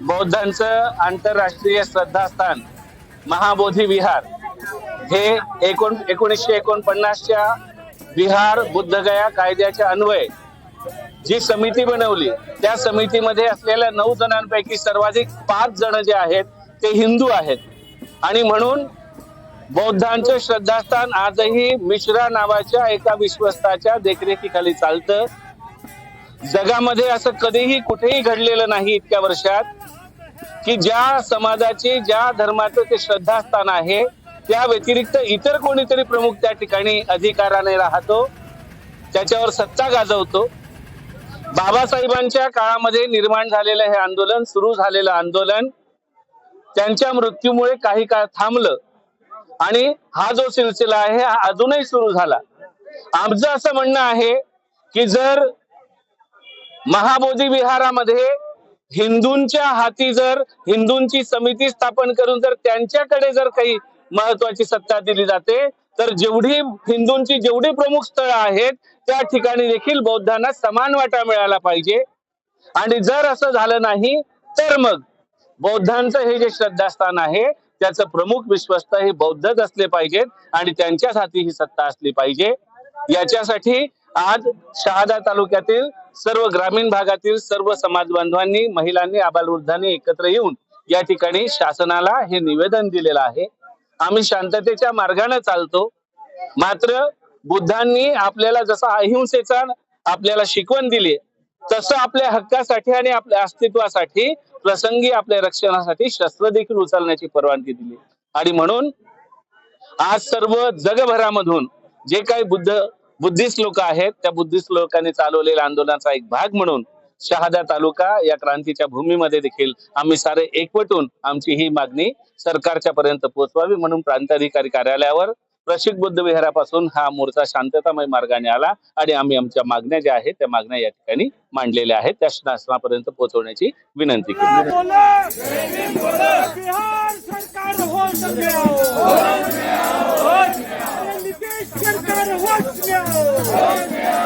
बौद्धांचं आंतरराष्ट्रीय श्रद्धास्थान महाबोधी विहार. हे एकोण एकोणीसशे एकोणपन्नासच्या बिहार बुद्धगया कायद्याच्या अन्वये जी समिती बनवली त्या समितीमध्ये असलेल्या नऊ जणांपैकी सर्वाधिक पाच जण जे आहेत ते हिंदू आहेत. आणि म्हणून बौद्धांचं श्रद्धास्थान आजही मिश्रा नावाच्या एका विश्वस्ताच्या देखरेखीखाली चालतं. जगामध्ये असं कधीही कुठेही घडलेलं नाही इतक्या वर्षात. की ज्या समाजाचे ज्या धर्माचं ते श्रद्धास्थान आहे त्या व्यतिरिक्त इतर कोणीतरी प्रमुख त्या ठिकाणी अधिकाराने राहतो त्याच्यावर सत्ता गाजवतो. बाबासाहेबांच्या काळामध्ये निर्माण झालेलं हे आंदोलन सुरू झालेलं आंदोलन त्यांच्या मृत्यूमुळे काही काळ थांबलं. आणि हा जो सिलसिला आहे हा अजूनही सुरू झाला. आमचं असं म्हणणं आहे की जर महाबोधी विहारामध्ये हिंदूंच्या हाती जर हिंदूंची समिती स्थापन करून जर त्यांच्याकडे जर काही महत्वाची सत्ता दिली जाते तर जेवढी हिंदूंची जेवढी प्रमुख स्थळं आहेत त्या ठिकाणी देखील बौद्धांना समान वाटा मिळाला पाहिजे. आणि जर असं झालं नाही तर मग बौद्धांचं हे जे श्रद्धास्थान आहे त्याचं प्रमुख विश्वस्त हे बौद्धच असले पाहिजेत आणि त्यांच्याच हाती ही सत्ता असली पाहिजे. याच्यासाठी आज शहादा तालुक्यातील सर्व ग्रामीण भागातील सर्व समाज बांधवांनी महिलांनी आबालवृद्धांनी एकत्र येऊन या ठिकाणी शासनाला हे निवेदन दिलेलं आहे. आम्ही शांततेच्या मार्गाने चालतो. मात्र बुद्धांनी आपल्याला जसा अहिंसेचा आपल्याला शिकवण दिली तसं आपल्या हक्कासाठी आणि आपल्या अस्तित्वासाठी प्रसंगी आपल्या रक्षणासाठी शस्त्र देखील उचलण्याची परवानगी दिली. आणि म्हणून आज सर्व जगभरामधून जे काही बुद्ध बुद्धिस्ट लोक आहेत. त्या बुद्धिस्ट लोकांनी चालवलेल्या आंदोलनाचा एक भाग म्हणून शहादा तालुका या क्रांतीच्या भूमीमध्ये देखील आम्ही सारे एकवटून आमची ही मागणी सरकारच्या पर्यंत पोहोचवावी म्हणून प्रांताधिकारी कार्यालयावर प्रशिक बुद्ध विहारापासून हा मोर्चा शांततामय मार्गाने आला आणि आम्ही आमच्या मागण्या ज्या आहेत त्या मागण्या या ठिकाणी मांडलेल्या आहेत. त्या शासनापर्यंत पोहोचवण्याची विनंती केली. Watch you! Watch!